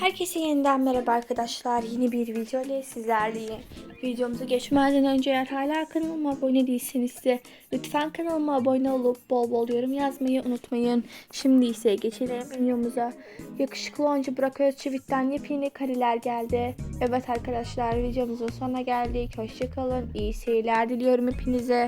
Herkese yeniden merhaba arkadaşlar. Yeni bir video ile sizlerleyim. Videomuza geçmeden önce eğer hala kanalıma abone değilseniz de lütfen kanalıma abone olup bol bol yorum yazmayı unutmayın. Şimdi ise geçelim videomuza. Yakışıklı oyuncu Burak Özçivit'ten yepyeni kareler geldi. Evet arkadaşlar videomuzun sonuna geldik. Hoşçakalın. İyi seyirler diliyorum hepinize.